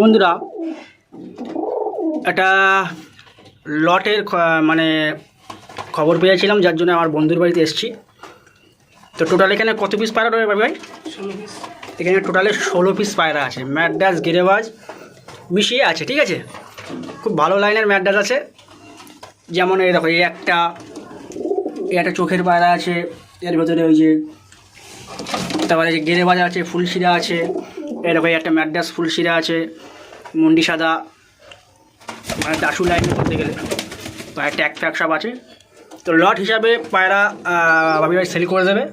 বন্ধুরা, একটা লটের মানে খবর পেয়েছিলাম, যার জন্য আমার বন্ধুর বাড়িতে এসেছি। তো টোটাল এখানে কত পিস পায়রা রয়েছে ভাই? এখানে টোটালে ষোলো পিস পায়রা আছে। ম্যাডাস গিরেবাজ মিশিয়ে আছে, ঠিক আছে? খুব ভালো লাইনের ম্যাডাস আছে। যেমন এই দেখো, এই একটা এই একটা চোখের পায়রা আছে, এর ভেতরে ওই যে তারপরে যে গেরেবাজ আছে, ফুলশিরা আছে এরকম একটা ম্যাডাস ফুলশিরা আছে, মুন্ডি সাদা মানে দাসু লাইন করতে গেলে। তো ট্যাক ফ্যাক সব আছে। তো লট হিসাবে পায়রা ভাবি ভাই সেল করে দেবে।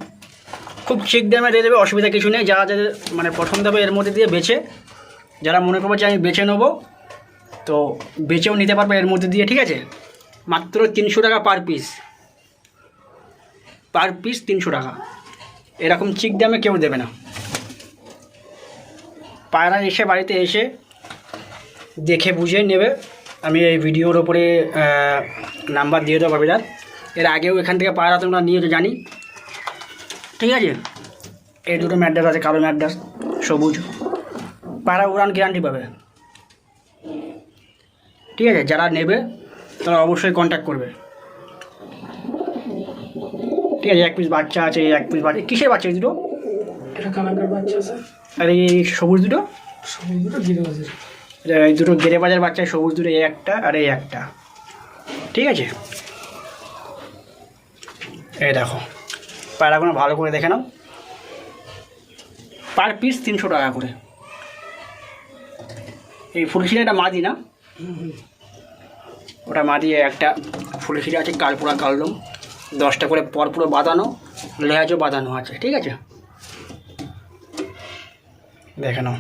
খুব চিক দামে দিয়ে দেবে, অসুবিধা কিছু নেই। যারা যাদের মানে পছন্দ হবে এর মধ্যে দিয়ে বেছে, যারা মনে করবে যে আমি বেছে নেব, তো বেচেও নিতে পারবে এর মধ্যে দিয়ে, ঠিক আছে? মাত্র তিনশো টাকা পার পিস পার পিস তিনশো টাকা। এরকম চিক দামে কেউ দেবে না। পায়রা এসে বাড়িতে এসে দেখে বুঝে নেবে। আমি এই ভিডিওর ওপরে নাম্বার দিয়ে দেবো বাবিদার এর আগেও এখান থেকে পায়রা তোমরা নিয়ে জানি। ঠিক আছে? এই দুটো ম্যাড্রাস আছে, কালো ম্যাড্রাস সবুজ। পায়রা উড়ান গ্যারান্টি পাবে। ঠিক আছে? যারা নেবে, তারা অবশ্যই কন্ট্যাক্ট করবে। ঠিক আছে এক পিস বাচ্চা আছে এক পিস বাচ্চা। কিসের বাচ্চা দুটো? এটা কালাকার বাচ্চা আছে আর এই সবুজ দুটো? সবুজ দুটো গিরে বাজার। এই দুটো গেরে বাজার বাচ্চা সবুজ দুটো এই একটা আর এই একটা। ঠিক আছে? এই দেখো পায়রাগুলো ভালো করে দেখে নাও। পার পিস তিনশো টাকা করে। এই ফুলশিরাটা মাদি না? ওটা মাদি একটা ফুলশিরা আছে কালপুরা কালদম দশটা করে পর পুরো বাঁধানো লেহাজও বাঁধানো আছে, ঠিক আছে? দেখে নাও।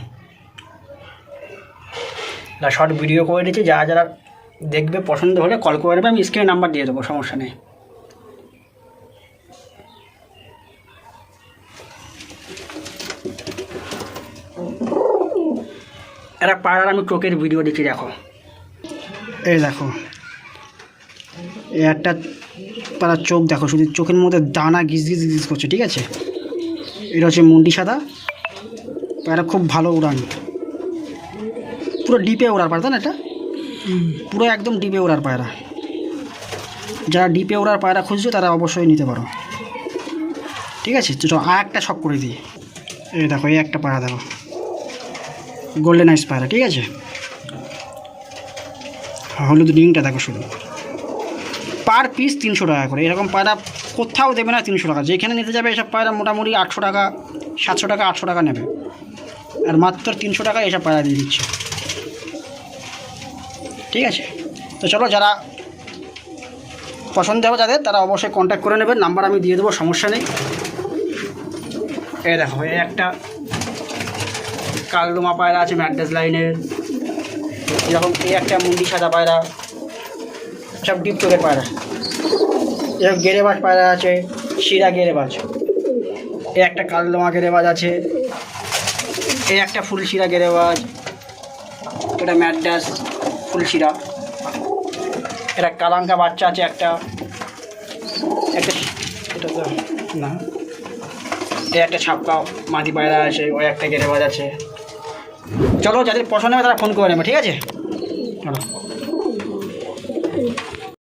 না শর্ট ভিডিও করে দিয়েছি যারা যারা দেখবে, পছন্দ হলে কল করে নেবে, আমি স্ক্রিনে নাম্বার দিয়ে দেবো, সমস্যা নেই। একটা পাড়ার আমি টোকের ভিডিও দিচ্ছি দেখো। এই দেখো। একটা পাড়ার চোখ দেখো, শুধু চোখের মধ্যে দানা গিজ গিজ গিজ করছে, ঠিক আছে? এটা হচ্ছে মুন্ডি সাদা। পায়রা খুব ভালো উড়ান। পুরো ডিপে ওড়ার পায়রা না এটা? পুরো একদম ডিপে ওড়ার পায়রা। যারা ডিপে ওড়ার পায়রা খুঁজছো, তারা অবশ্যই নিতে পারো। ঠিক আছে? তো আর একটা শখ করে দিই। এই দেখো, এই একটা পায়রা দেখো। গোল্ডেন আইস পায়রা, ঠিক আছে? হলুদ রিংটা দেখো শুধু। পার পিস তিনশো টাকা করে। এরকম পায়রা কোথাও দেবে না তিনশো টাকা। যেখানে নিতে যাবে এসব পায়রা মোটামুটি আটশো টাকা, সাতশো টাকা, আটশো টাকা নেবে। আর মাত্র তিনশো টাকা এসব পায়রা দিয়ে দিচ্ছে। ঠিক আছে? তো চলো যারা পছন্দ হবে যাদের তারা অবশ্যই কন্ট্যাক্ট করে নেবেন। নাম্বার আমি দিয়ে দেবো, সমস্যা নেই। এ দেখো, এই একটা কালদোমা পায়রা আছে ম্যাড্রাস লাইনের। এরকম এই একটা মুন্ডি সাদা পায়রা। সব ডিপ টোকের পায়রা। এরকম গেরেবাজ পায়রা আছে, শিরা গেরেবাজ। এই একটা কালদোমা গেরেবাজ আছে এই একটা ফুলশিরা গেরেবাজ, এটা ম্যাডাস ফুলশিরা এটা কালাঙ্কা বাচ্চা আছে একটা। একটা এটা তো না। এই একটা ছাপকা মাটি পায়রা আছে ওই একটা গেরেবাজ আছে। চলো যাদের পছন্দ হবে তারা ফোন করে নেবে, ঠিক আছে? চলো।